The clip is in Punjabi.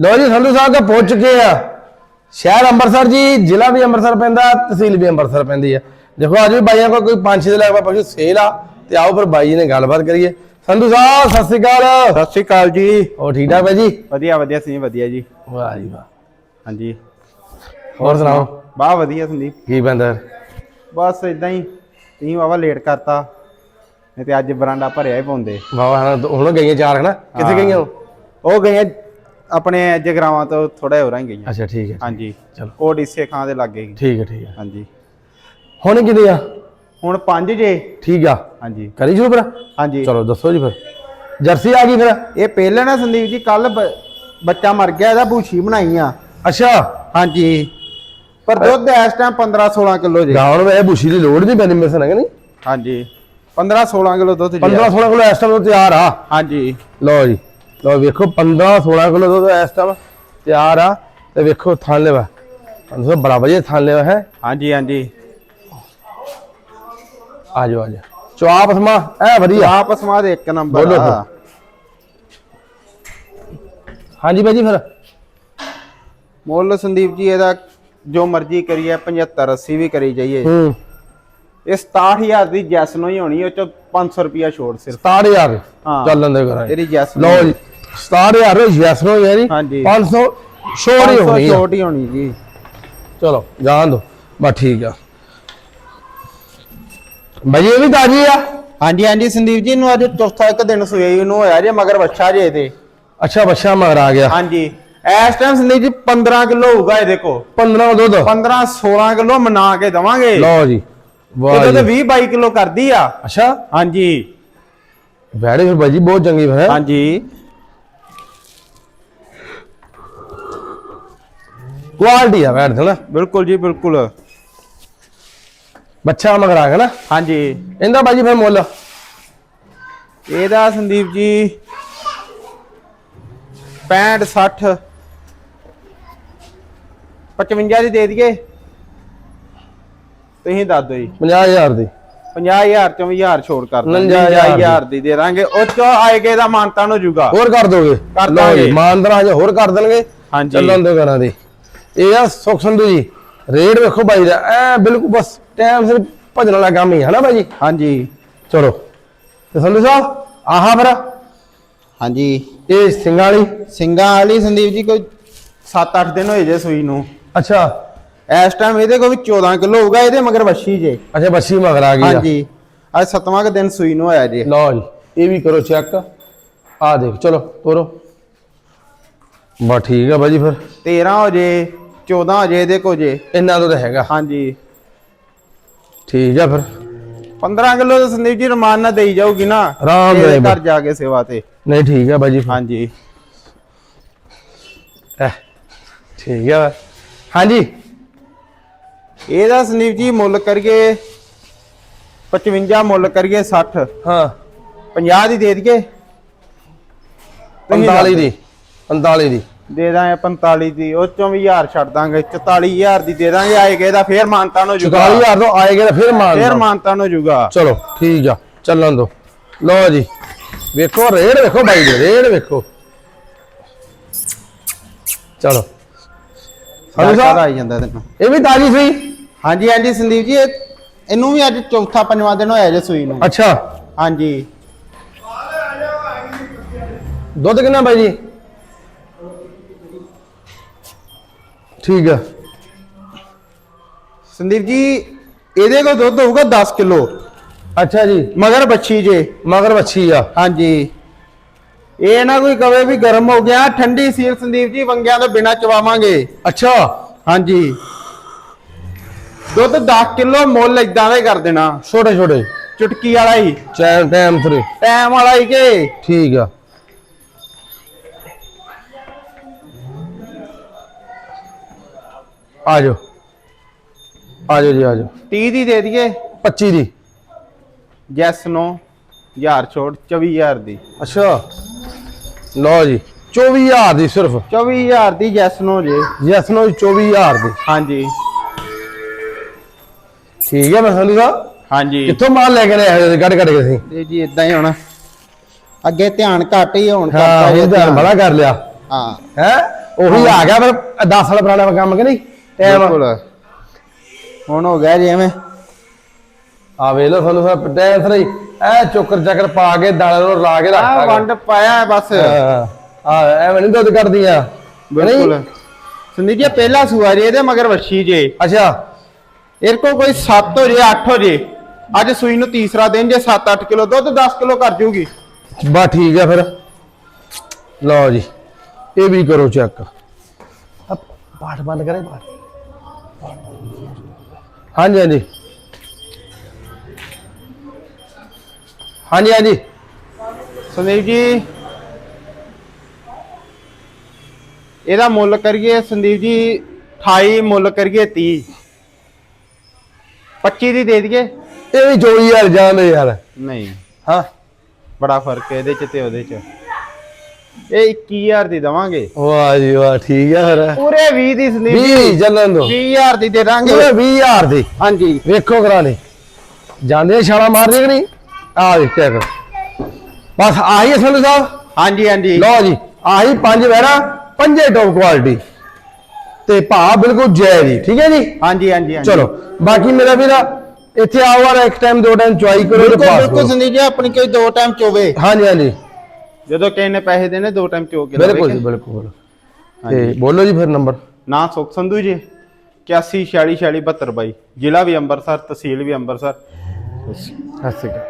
ਲੋ ਜੀ ਸੰਧੂ ਸਾਹਿਬ ਦਾ ਪਹੁੰਚ ਚੁੱਕੇ ਆ। ਸ਼ਹਿਰ ਅੰਮ੍ਰਿਤਸਰ ਜੀ ਜ਼ਿਲ੍ਹਾ ਵੀ ਅੰਮ੍ਰਿਤਸਰ ਪੈਂਦਾ ਤਹਿਸੀਲ ਵੀ ਅੰਮ੍ਰਿਤਸਰ ਪੈਂਦੀ ਆ। ਦੇਖੋ ਅੱਜ ਵੀ ਬਾਈਆਂ ਕੋਲ ਕੋਈ ਪੰਜ ਛੇ ਦੇ ਲੈ ਕੇ ਪਸ਼ੂ ਸੇਲ ਆ ਤੇ ਆਓ ਫਿਰ ਬਾਈ ਜੀ ਨੇ ਗੱਲਬਾਤ ਕਰੀਏ। ਸੰਧੂ ਸਾਹਿਬ ਸਤਿ ਸ੍ਰੀ ਅਕਾਲ। ਸਤਿ ਸ਼੍ਰੀ ਅਕਾਲ ਜੀ। ਹੋ ਠੀਕ ਠਾਕ ਬਾਈ ਜੀ? ਵਧੀਆ ਵਧੀਆ ਸੀ ਵਧੀਆ ਜੀ। ਵਾਹ ਜੀ ਵਾਹ। ਹਾਂਜੀ। ਹੋਰ ਸੁਣਾਓ? ਬਾ ਵਧੀਆ ਸੰਦੀਪ। ਕੀ ਬੰਦਾ? ਬਸ ਇਦਾਂ ਹੀ ਤੁਸੀਂ ਵਾਵਾ ਲੇਟ ਕਰਤਾ। ਨਹੀਂ ਤੇ ਅੱਜ ਬਰਾਂਡਾ ਭਰਿਆ ਹੀ ਪਾਉਂਦੇ। ਹਾਂ ਹੁਣ ਗਈਆਂ ਚਾਰ ਹਨਾ? ਕਿੱਥੇ ਹਾਂ। ਗਈਆਂ ਉਹ? ਉਹ ਗਏ ਆਪਣੇ ਜਗਰਾਵਾਂ ਤੋਂ ਥੋੜਾ ਹੋਰਾਂ ਹੀ ਗਈਆਂ। ਅੱਛਾ ਠੀਕ ਹੈ ਹਾਂਜੀ। ਚਲੋ। ਉਹ ਡੀਸੇ ਖਾਂ ਦੇ ਲੱਗੇ ਠੀਕ ਹੈ ਠੀਕ ਹੈ। ਹਾਂਜੀ। ਹੁਣ ਕਿੰਨੇ ਆ? ਹੁਣ ਪੰਜ ਜੇ। ਠੀਕ ਆ। ਹਾਂਜੀ। ਕਰੀ ਸ਼ੁਰੂ ਫਿਰ? ਹਾਂਜੀ। ਚਲੋ ਦੱਸੋ ਜੀ ਫਿਰ। ਜਰਸੀ ਆ ਗਈ ਫਿਰ? ਇਹ ਪਹਿਲੇ ਨਾ ਸੰਦੀਪ ਜੀ ਕੱਲ ਬੱਚਾ ਮਰ ਗਿਆ ਇਹਦਾ ਬੂਛੀ ਬਣਾਈ ਆ। ਅੱਛਾ। ਹਾਂਜੀ। ਪਰ ਦੁੱਧ ਇਸ ਟਾਈਮ 15 16 ਕਿਲੋ ਜੇ। ਗਾਉਣ ਵੇ ਬੁਸ਼ੀ ਦੀ ਲੋੜ ਨਹੀਂ ਪੈਂਦੀ ਮੇਰੇ ਸੰਗ ਨਹੀਂ? ਹਾਂਜੀ। 15 16 ਕਿਲੋ ਦੁੱਧ ਜੀ 15 16 ਕਿਲੋ ਇਸ ਟਾਈਮ ਤਿਆਰ ਆ। ਹਾਂਜੀ। ਲਓ ਜੀ। ਲਓ ਵੇਖੋ 15 16 ਕਿਲੋ ਦੁੱਧ ਇਸ ਟਾਈਮ ਤਿਆਰ ਆ। ਤੇ ਵੇਖੋ ਥਾਂ ਲੈਵਾ। ਤੁਹਾਨੂੰ ਬੜਾ ਵਧੀਆ ਥਾਂ ਲੈਵਾ ਹੈ। ਹਾਂਜੀ ਹਾਂਜੀ। ਆ ਜਾਓ ਆ ਜਾਓ। ਚੁਆਪ ਸਮਾ ਐ ਵਧੀਆ। ਆਪ ਸਮਾਦ ਇੱਕ ਨੰਬਰ ਬੋਲੋ ਆ। ਹਾਂਜੀ ਬਾਈ ਜੀ ਫਿਰ। ਮੁੱਲ ਸੰਦੀਪ ਜੀ ਇਹਦਾ ਜੋ ਮਰਜ਼ੀ ਕਰੀਏ 75 80 ਵੀ ਕਰੀ ਜਾਈਏ। ਹੂੰ। ਇਹ 67000 ਦੀ ਜੈਸ ਨੂੰ ਹੀ ਹੋਣੀ ਉਹ ਚ 500 ਰੁਪਿਆ ਛੋੜ ਸਿਰਫ। 67000 ਹਾਂ। ਚੱਲਣ ਦੇ ਕਰਾਂਗੇ ਤੇਰੀ ਜੈਸ ਲਓ ਜੀ। 67000 ਯੈਸ ਨੋ ਹੈ ਜੀ ਹਾਂਜੀ। 500 ਛੋੜ ਹੀ 500 ਹੋਣੀ ਆ। ਛੋਟ ਹੀ ਹੋਣੀ ਜੀ। ਚਲੋ ਜਾਣ ਦੋ। ਬਸ ਠੀਕ ਆ। ਬਾਈ ਇਹ ਵੀ ਤਾਜੀ ਆ? ਹਾਂਜੀ ਹਾਂਜੀ ਸੰਦੀਪ ਜੀ ਨੂੰ ਅੱਜ ਚੌਥਾ ਇੱਕ ਦਿਨ ਸੋਈ ਨੂੰ ਹੋਇਆ ਜੇ ਮਗਰ ਬੱਚਾ ਜੇ ਤੇ ਅੱਛਾ ਬੱਚਾ ਮਗਰ ਆ ਗਿਆ। ਹਾਂਜੀ। ਇਸ ਟਾਈਮ ਸੰਦੀਪ ਜੀ 15 ਕਿਲੋ ਹੋਊਗਾ ਇਹਦੇ ਕੋ 15 ਦੁੱਧ। 15 16 ਕਿਲੋ ਮਨਾ ਕੇ ਦਵਾਂਗੇ। ਲਓ ਜੀ। ਵਾਹ ਇਹਦੇ ਤੇ ਜੀ। 20 22 ਕਿਲੋ ਕਰਦੀ ਆ। ਅੱਛਾ। ਹਾਂਜੀ। ਵੈੜੇ ਫਿਰ ਬਾਈ ਜੀ ਬਹੁਤ ਚੰਗੀ ਫਿਰ ਹਾਂਜੀ। ਕੁਆਲਿਟੀ ਆ ਵੈੜ ਨਾ ਬਿਲਕੁਲ ਜੀ ਬਿਲਕੁਲ। ਬੱਚਾ ਮਗਰ ਗਿਆ ਨਾ? ਹਾਂਜੀ। ਇਹਦਾ ਬਾਈ ਜੀ ਫਿਰ ਮੁੱਲ? ਇਹਦਾ ਸੰਦੀਪ ਜੀ 65 60 55 ਦੀ ਦੇ ਦਈਏ। ਤੁਸੀਂ ਦੱਸ ਦਿਓ ਜੀ। 50000 ਦੀ। 50000 ਚੋਂ 1000 ਛੋੜ ਕਰ ਦਾਂਗੇ। 59,000 50000 ਦੀ। ਦੇ ਦਾਂਗੇ। ਉਹ ਚੋਂ ਆਏਗੇ ਦਾ ਮਾਨਤਾ ਨੂੰ ਜੂਗਾ। ਹੋਰ ਕਰ ਦੋਗੇ? ਕਰ ਦਾਂਗੇ। ਮਾਨਦਰਾ ਹਜੇ ਹੋਰ ਕਰ ਦੇਣਗੇ। ਹਾਂਜੀ। ਚੱਲਣ ਦੇ ਘਰਾਂ ਦੀ। ਇਹ ਆ ਸੁਖ ਸੰਧੂ ਜੀ ਰੇਟ ਵੇਖੋ ਬਾਈ ਦਾ ਐ ਬਿਲਕੁਲ ਬਸ ਟਾਈਮ ਸਿਰ ਭਜਣ ਵਾਲਾ ਕੰਮ ਹੀ ਹੈ ਨਾ ਬਾਈ ਜੀ? ਹਾਂਜੀ। ਚਲੋ ਤੇ ਸੰਧੂ ਸਾਹਿਬ ਆਹਾ ਫਿਰ। ਹਾਂਜੀ। ਇਹ ਸਿੰਘਾਂ ਵਾਲੀ? ਸਿੰਘਾਂ ਵਾਲੀ ਸੰਦੀਪ ਜੀ ਕੋਈ 7-8 ਦਿਨ ਹੋਏ ਜੇ ਸੂਈ ਨੂੰ। ਅੱਛਾ। ਇਸ ਟਾਈਮ ਇਹਦੇ ਕੋਲ ਵੀ 14 ਕਿਲੋ ਹੋਊਗਾ ਇਹਦੇ ਮਗਰ ਵੱਛੀ ਜੇ। ਅੱਛਾ ਬੱਚੀ ਮਗਰ ਆ ਗਈ ਹਾਂਜੀ। ਅੱਜ ਸੱਤਵਾਂ ਕੁ ਦਿਨ ਸੂਈ ਨੂੰ ਹੋਇਆ ਜੇ। ਲਓ ਜੀ ਇਹ ਵੀ ਕਰੋ ਚੈੱਕ ਆ ਦੇਖ ਚਲੋ ਤੋਰੋ। ਬਾ ਠੀਕ ਆ ਬਾਈ ਜੀ ਫਿਰ। 13 ਹੋ ਜੇ। 14 ਹੋ ਜੇ ਇਹਦੇ ਕੋ ਜੇ। ਇੰਨਾ ਤੋਂ ਤਾਂ ਹੈਗਾ। ਹਾਂਜੀ। ਠੀਕ ਆ ਫਿਰ। 15 ਕਿਲੋ ਤਾਂ ਸੰਦੀਪ ਜੀ ਰਮਾਨ ਨਾਲ ਦੇਈ ਜਾਊਗੀ ਨਾ ਆਰਾਮ ਨਾਲ। ਘਰ ਜਾ ਕੇ ਸੇਵਾ ਤੇ। ਨਹੀਂ ਠੀਕ ਆ ਬਾਈ ਜੀ ਫਿਰ। ਹਾਂਜੀ। ਐ, ਠੀਕ ਆ। ਹਾਂਜੀ। ਇਹਦਾ ਸੰਦੀਪ ਜੀ ਮੁੱਲ ਕਰੀਏ 55 ਮੁੱਲ ਕਰੀਏ 60 ਹਾਂ। 50 ਦੀ ਦੇ ਦਈਏ। 45 ਦੀ 45 ਦੀ। ਦੇ ਦਾਂਗੇ 45 ਦੀ ਉਹ ਚੋਂ ਵੀ 1000 ਛੱਡ ਦਾਂਗੇ 44000 ਦੀ ਦੇ ਦਾਂਗੇ ਆਏਗੇ ਇਹਦਾ ਫੇਰ ਮਾਨਤਾ ਨੂੰ ਜੁਗਾ। 44000 ਤੋਂ ਆਏਗਾ ਤਾਂ ਫਿਰ ਮਾਰ ਫੇਰ। ਮਾਨਤਾ ਨੂੰ ਜੁਗਾ। ਚਲੋ ਠੀਕ ਆ ਚੱਲਣ ਦੋ। ਲਓ ਜੀ ਵੇਖੋ ਰੇਡ ਵੇਖੋ ਬਾਈ ਦੇ ਰੇਡ ਵੇਖੋ। ਚਲੋ। ਸਾਡਾ ਸਾਹਿਬ। ਆਈ ਜਾਂਦਾ ਤੈਨੂੰ ਇਹ ਵੀ ਤਾਜੀ ਸੀ ਹਾਂਜੀ ਹਾਂਜੀ ਸੰਦੀਪ ਜੀ ਇਹ- ਇਹਨੂੰ ਵੀ ਅੱਜ ਚੌਥਾ ਪੰਜਵਾਂ ਦਿਨ ਹੋਇਆ ਜੇ ਸੂਈ ਨੂੰ। ਅੱਛਾ। ਹਾਂਜੀ। ਦੁੱਧ ਕਿੰਨਾ ਬਾਈ ਜੀ? ਠੀਕ ਆ। ਸੰਦੀਪ ਜੀ ਇਹਦੇ ਕੋਲ ਦੁੱਧ ਹੋਊਗਾ 10 ਕਿਲੋ। ਅੱਛਾ ਜੀ। ਮਗਰ ਬੱਚੀ ਜੇ। ਮਗਰ ਵੱਛੀ ਆ। ਹਾਂਜੀ। ਇਹ ਨਾ ਕੋਈ ਕਵੇ ਵੀ ਗਰਮ ਹੋ ਗਿਆ ਠੰਡੀ ਸੀਲ ਸੰਦੀਪ ਜੀ ਵੰਗਿਆਂ ਤੋਂ ਬਿਨਾ ਚਵਾਵਾਂਗੇ। ਅੱਛਾ। ਹਾਂਜੀ। ਦੁੱਧ 10 ਕਿਲੋ ਮੁੱਲ ਇਦਾਂ ਦਾ ਹੀ ਕਰ ਦੇਣਾ। ਛੋਟੇ ਛੋਟੇ ਚੁਟਕੀ ਵਾਲਾ ਹੀ। ਚੈਨ ਟਾਈਮ 3 ਟਾਈਮ ਵਾਲਾ ਹੀ ਕੇ। ਠੀਕ ਆ। ਆ ਜਾਓ ਆ ਜਾਓ ਜੀ ਆ ਜਾਓ 30 ਦੀ ਦੇ ਦਈਏ? 25 ਦੀ। ਜੈਸ ਨੋ 1000 ਛੋਟ 24000 ਦੀ। ਅੱਛਾ। ਲਓ ਜੀ 24000 ਦੀ ਸਿਰਫ। 24000 ਦੀ ਜੈਸ ਨੋ ਜੇ। ਯੈਸ ਨੋ 24000 ਦੀ। ਹਾਂਜੀ। ਠੀਕ ਹੈ ਮੈਂ ਸੰਧੂ ਸਾਹਿਬ? ਹਾਂਜੀ। ਕਿੱਥੋਂ ਮਾਲ ਲੈ ਕੇ ਆਏ ਕੱਢ ਕੱਢ ਕੇ ਸੀ। ਇਹ ਜੀ ਇਦਾਂ ਹੀ ਹੋਣਾ। ਅੱਗੇ ਧਿਆਨ ਘੱਟ ਹੀ ਹੋਣ ਹਾਂ ਕਰਦਾ ਇਹ ਧਿਆਨ। ਬੜਾ ਕਰ ਲਿਆ। ਹਾਂ। ਹੈ? ਉਹੀ ਆ ਗਿਆ ਫਿਰ 10 ਸਾਲ ਪੁਰਾਣਾ ਕੰਮ ਕਿ ਨਹੀਂ? ਟਾਈਮ ਬਿਲਕੁਲ। ਹੁਣ ਹੋ ਗਿਆ ਜਿਵੇਂ ਆ ਵੇਖ ਲਓ ਤੁਹਾਨੂੰ ਸਰ ਟਾਈਮ ਸਰ ਐ ਚੋਕਰ ਚੱਕਰ ਪਾ ਕੇ ਦਾਣੇ ਨੂੰ ਲਾ ਕੇ ਆ ਰੱਖਤਾ ਵੰਡ ਪਾਇਆ ਹੈ ਬਸ। ਆ ਐਵੇਂ ਨਹੀਂ ਦੁੱਧ ਕੱਢਦੀਆਂ। ਬਿਲਕੁਲ। ਸੰਦੀਪ ਜੀ ਇਹ ਪਹਿਲਾ ਸੂਆ ਜੀ ਇਹਦੇ ਮਗਰ ਵੱਛੀ ਜੇ। ਅੱਛਾ। ਇਹ ਕੋ ਕੋਈ 7 ਹੋ ਜੇ 8 ਹੋ ਜੇ। ਅੱਜ ਸੂਈ ਨੂੰ ਤੀਸਰਾ ਦਿਨ ਜੇ 7-8 ਕਿਲੋ ਦੁੱਧ 10 ਕਿਲੋ ਕਰ ਜੂਗੀ। ਬਾ ਠੀਕ ਆ ਫਿਰ। ਲਓ ਜੀ ਇਹ ਵੀ ਕਰੋ ਚੈੱਕ। ਪਾਠ ਬੰਦ ਕਰੇ ਪਾਠ। ਹਾਂਜੀ ਹਾਂਜੀ। ਹਾਂਜੀ ਹਾਂਜੀ। ਸੰਦੀਪ ਜੀ। ਇਹਦਾ ਮੁੱਲ ਕਰੀਏ ਸੰਦੀਪ ਜੀ 28 ਮੁੱਲ ਕਰੀਏ 30 25 ਦੀ ਦੇ ਦਈਏ। ਇਹ ਵੀ 24000 ਜਾਂਦੇ ਯਾਰ। ਨਹੀਂ। ਹਾਂ। ਬੜਾ ਫ਼ਰਕ ਹੈ ਇਹਦੇ ਚ ਤੇ ਉਹਦੇ ਚ। ਇਹ 21000 ਦੀ ਦਵਾਂਗੇ। ਵਾਹ ਜੀ ਵਾਹ ਠੀਕ ਆ ਫਿਰ। ਪੂਰੇ 20 ਦੀ ਸੰਦੀਪ 20 ਚੱਲਣ ਦੋ। 20000 ਦੀ ਦੇ ਦਾਂਗੇ। ਇਹ 20000 ਦੀ। ਹਾਂਜੀ। ਵੇਖੋ ਕਰਾ ਲਈ ਜਾਂਦੇ ਆ ਛਾਲਾ ਮਾਰਦੇ ਕਿ ਨਹੀਂ? ਆ ਦੇਖ ਚੈੱਕ ਬਸ ਆਹੀ ਸੰਧੂ ਸਾਹਿਬ? ਹਾਂਜੀ ਹਾਂਜੀ। ਲਓ ਜੀ ਆਹੀ ਪੰਜ ਵੈਰਾ ਪੰਜੇ ਟੌਪ ਕੁਆਲਿਟੀ ਤੇ ਭਾ ਬਿਲਕੁਲ ਜੈ ਜੀ ਠੀਕ ਹੈ ਜੀ? ਹਾਂਜੀ ਹਾਂਜੀ ਚਲੋ ਬਾਕੀ ਮੇਰਾ ਵੀਰਾ ਇੱਥੇ ਆਓ ਵਾਲਾ ਇੱਕ ਟਾਈਮ ਦੋ ਟਾਈਮ ਚੁਆਈ ਕਰੋ ਤੇ ਬਿਲਕੁਲ ਪਾਸ ਬਿਲਕੁਲ ਕਰੋ। ਸੰਦੀਪ ਜੀ ਆਪਣੀ ਕੋਈ ਦੋ ਟਾਈਮ ਚੋਵੇ। ਹਾਂਜੀ ਹਾਂਜੀ। ਜਦੋਂ ਕਿਸੇ ਨੇ ਪੈਸੇ ਦੇਣੇ ਦੋ ਟਾਈਮ ਚੋ ਕੇ ਬਿਲਕੁਲ ਜੀ। ਬਿਲਕੁਲ। ਤੇ ਬੋਲੋ ਜੀ ਫਿਰ ਨੰਬਰ ਨਾਂ ਸੁਖ ਸੰਧੂ ਜੀ 81 46 46 72 ਬਾਈ। ਜ਼ਿਲ੍ਹਾ ਵੀ ਅੰਮ੍ਰਿਤਸਰ ਤਹਿਸੀਲ ਵੀ ਅੰਮ੍ਰਿਤਸਰ। ਸਤਿ ਸ਼੍ਰੀ ਅਕਾਲ।